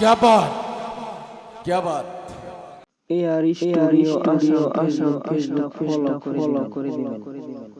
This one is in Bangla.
क्या बात क्या बात এ আর ইস্টোরিও আসো আসো আসো ফলো করে দিবেন।